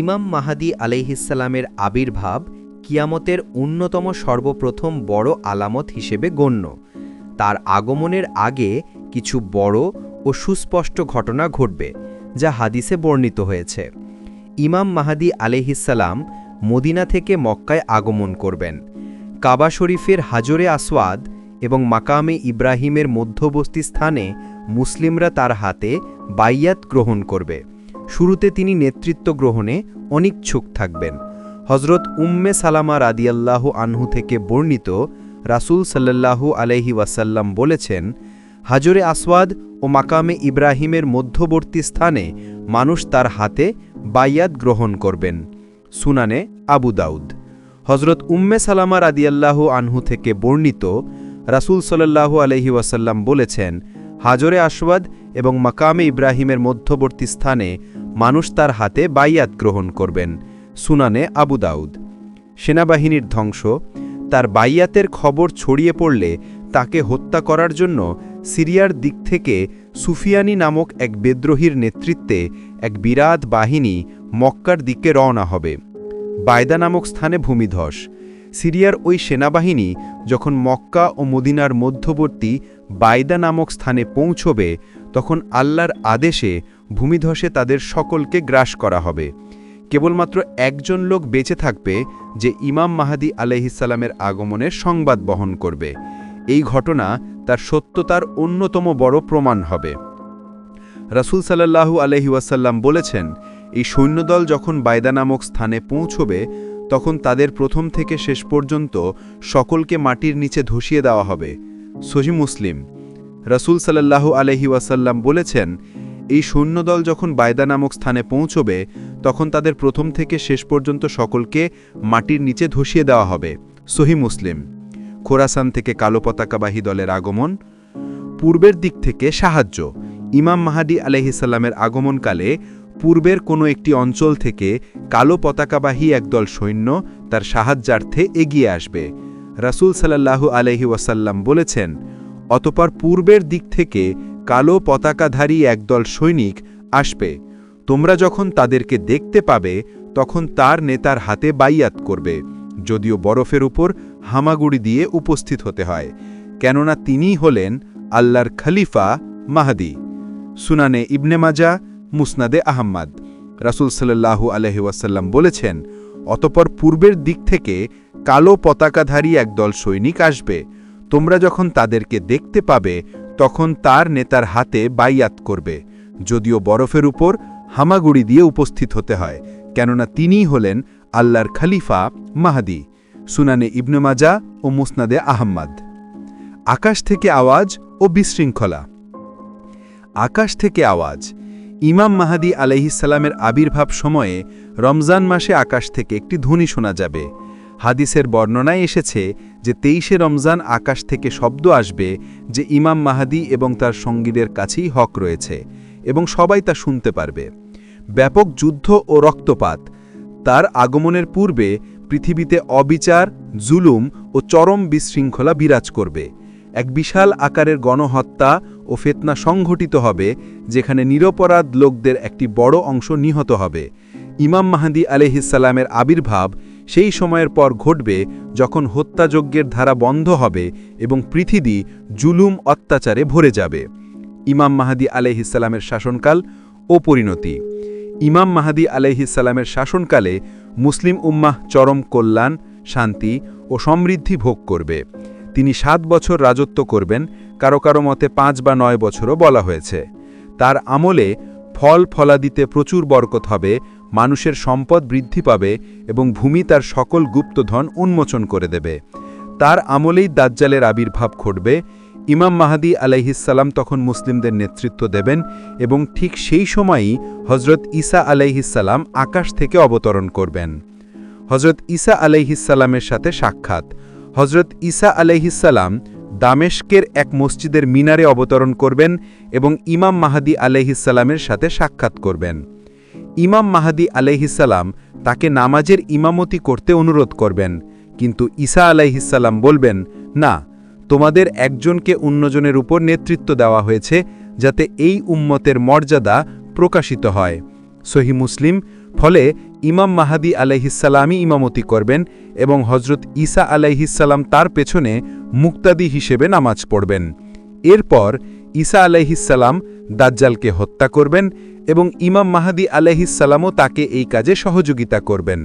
ইমাম মাহাদি আলাইহিস্সালামের আবির্ভাব কিয়ামতের অন্যতম সর্বপ্রথম বড় আলামত হিসেবে গণ্য। তার আগমনের আগে কিছু বড় ও সুস্পষ্ট ঘটনা ঘটবে, যা হাদিসে বর্ণিত হয়েছে। ইমাম মাহাদি আলাইহিস্সালাম মদিনা থেকে মক্কায় আগমন করবেন। কাবা শরীফের হাজরে আসওয়াদ এবং মাকামে ইব্রাহিমের মধ্যবর্তী স্থানে মুসলিমরা তার হাতে বাইয়াত গ্রহণ করবে। শুরুতে তিনি নেতৃত্ব গ্রহণে অনিচ্ছুক থাকবেন। হজরত উম্মে সালামা রাদিয়াল্লাহ আনহু থেকে বর্ণিত রাসূল সাল্লাল্লাহু আলাইহি ওয়াসাল্লাম বলেছেন, হাজরে আসওয়াদ ও মাকামে ইব্রাহিমের মধ্যবর্তী স্থানে মানুষ তার হাতে বাইয়াত গ্রহণ করবেন। সুনানে আবু দাউদ। হজরত উম্মে সালামা রাদিয়াল্লাহু আনহু থেকে বর্ণিত রাসূল সাল্লাল্লাহু আলহি ওয়াসাল্লাম বলেছেন, হাজরে আসওয়াদ এবং মাকামে ইব্রাহিমের মধ্যবর্তী স্থানে মানুষ তার হাতে বাইয়াত গ্রহণ করবেন, সুনানে আবু দাউদ। সেনাবাহিনীর ধ্বংস, তার বাইয়াতের খবর ছড়িয়ে পড়লে তাকে হত্যা করার জন্য সিরিয়ার দিক থেকে সুফিয়ানি নামক এক বিদ্রোহীর নেতৃত্বে এক বিরাট বাহিনী মক্কার দিকে রওনা হবে। বায়দা নামক স্থানে ভূমিধস। সিরিয়ার ওই সেনাবাহিনী যখন মক্কা ও মদিনার মধ্যবর্তী বায়দা নামক স্থানে পৌঁছবে তখন আল্লাহর আদেশে ভূমিধসে তাদের সকলকে গ্রাস করা হবে। কেবলমাত্র একজন লোক বেঁচে থাকবে যে ইমাম মাহাদি আলহিসাল্লামের আগমনের সংবাদ বহন করবে। এই ঘটনা তার সত্যতার অন্যতম বড় প্রমাণ হবে। রাসূল সাল্লাল্লাহু আলহি ওয়াসাল্লাম বলেছেন, এই সৈন্যদল যখন বায়দা নামক স্থানে পৌঁছবে, তখন তাদের প্রথম থেকে শেষ পর্যন্ত সকলকে মাটির নিচে ধসিয়ে দেওয়া হবে। সহি মুসলিম। রাসূল সাল্লাল্লাহু আলহি ওয়াসাল্লাম বলেছেন, এই সৈন্যদল যখন বায়দা নামক স্থানে পৌঁছবে, তখন তাদের প্রথম থেকে শেষ পর্যন্ত সকলকে মাটির নিচে ধসিয়ে দেওয়া হবে। সহি মুসলিম। খোরাসান থেকে কালো পতাকাবাহী দলের আগমন, পূর্বের দিক থেকে সাহায্য। ইমাম মাহাদি আলহিসাল্লামের আগমনকালে পূর্বের কোনো একটি অঞ্চল থেকে কালো পতাকাবাহী একদল সৈন্য তার সাহায্যার্থে এগিয়ে আসবে। রাসূল সাল্লাল্লাহু আলহি ওয়াসাল্লাম বলেছেন অতপর পূর্বের দিক থেকে কালো পতাকাধারী একদল সৈনিক আসবে। তোমরা যখন তাদেরকে দেখতে পাবে, তখন তার নেতার হাতে বাইয়াত করবে, যদিও বরফের উপর হামাগুড়ি দিয়ে উপস্থিত হতে হয়, কেননা তিনিই হলেন আল্লাহর খলিফা মাহাদি। সুনানে ইবনে মাজা, মুসনাদে আহম্মদ। রাসুল সাল্লাহু আলহি ওয়াসাল্লাম বলেছেন, অতপর পূর্বের দিক থেকে কালো পতাকাধারী একদল সৈনিক আসবে তোমরা যখন তাদেরকে দেখতে পাবে, তখন তার নেতার হাতে বাইয়াত করবে। যদিও বরফের উপর হামাগুড়ি দিয়ে উপস্থিত হতে হয়, কেননা তিনিই হলেন আল্লাহর খলিফা মাহাদি, সুনানে ইবনে মাজা ও মুসনাদে আহম্মদ। আকাশ থেকে আওয়াজ ও বিশৃঙ্খলা। আকাশ থেকে আওয়াজ। ইমাম মাহাদি আলহিসাল্লামের আবির্ভাব সময়ে রমজান মাসে আকাশ থেকে একটি ধ্বনি শোনা যাবে। হাদিসের বর্ণনায় এসেছে যে তেইশে রমজান আকাশ থেকে শব্দ আসবে যে ইমাম মাহাদি এবং তার সঙ্গীদের কাছেই হক রয়েছে এবং সবাই তা শুনতে পারবে। ব্যাপক যুদ্ধ ও রক্তপাত। তার আগমনের পূর্বে পৃথিবীতে অবিচার, জুলুম ও চরম বিশৃঙ্খলা বিরাজ করবে। এক বিশাল আকারের গণহত্যা ও ফেতনা সংঘটিত হবে, যেখানে নিরপরাধ লোকদের একটি বড় অংশ নিহত হবে। ইমাম মাহাদি আলহিসাল্লামের আবির্ভাব সেই সময়ের পর ঘটবে যখন হত্যাযজ্ঞের ধারা বন্ধ হবে এবং পৃথিবী জুলুম অত্যাচারে ভরে যাবে। ইমাম মাহাদি আলহিসাল্লামের শাসনকাল ও পরিণতি। ইমাম মাহাদি আলহিসাল্লামের শাসনকালে মুসলিম উম্মাহ চরম কল্যাণ, শান্তি ও সমৃদ্ধি ভোগ করবে। তিনি সাত বছর রাজত্ব করবেন, কারও কারও মতে পাঁচ বা নয় বছরও বলা হয়েছে। তার আমলে ফল ফলাদিতে প্রচুর বরকত হবে মানুষের সম্পদ বৃদ্ধি পাবে এবং ভূমি তার সকল গুপ্তধন উন্মোচন করে দেবে। তার আমলেই দাজ্জালের আবির্ভাব ঘটবে। ইমাম মাহাদি আলাইহিসাল্লাম তখন মুসলিমদের নেতৃত্ব দেবেন এবং ঠিক সেই সময়ই হজরত ঈসা আলাইহিসাল্লাম আকাশ থেকে অবতরণ করবেন। হজরত ঈসা আলাইহিসাল্লামের সাথে সাক্ষাৎ। হজরত ঈসা আলাইহিসাল্লাম দামেশকের এক মসজিদের মিনারে অবতরণ করবেন এবং ইমাম মাহাদি আলাইহিসাল্লামের সাথে সাক্ষাৎ করবেন। ইমাম মাহাদি আলাইহিসাল্লাম তাকে নামাজের ইমামতি করতে অনুরোধ করবেন, কিন্তু ঈসা আলাইহিসাল্লাম বলবেন, না, তোমাদের একজনকে অন্যজনের উপর নেতৃত্ব দেওয়া হয়েছে যাতে এই উম্মতের মর্যাদা প্রকাশিত হয়। সহি মুসলিম, ফলে ইমাম মাহাদি আলাইহিসাল্লামই ইমামতি করবেন এবং হজরত ঈসা আলাইহিসাল্লাম তার পেছনে মুক্তাদি হিসেবে নামাজ পড়বেন। এরপর ঈসা আলাইহিসাল্লাম দাজ্জালকে হত্যা করবেন এবং ইমাম মাহাদি আলহিসাল্লামও তাকে এই কাজে সহযোগিতা করবেন।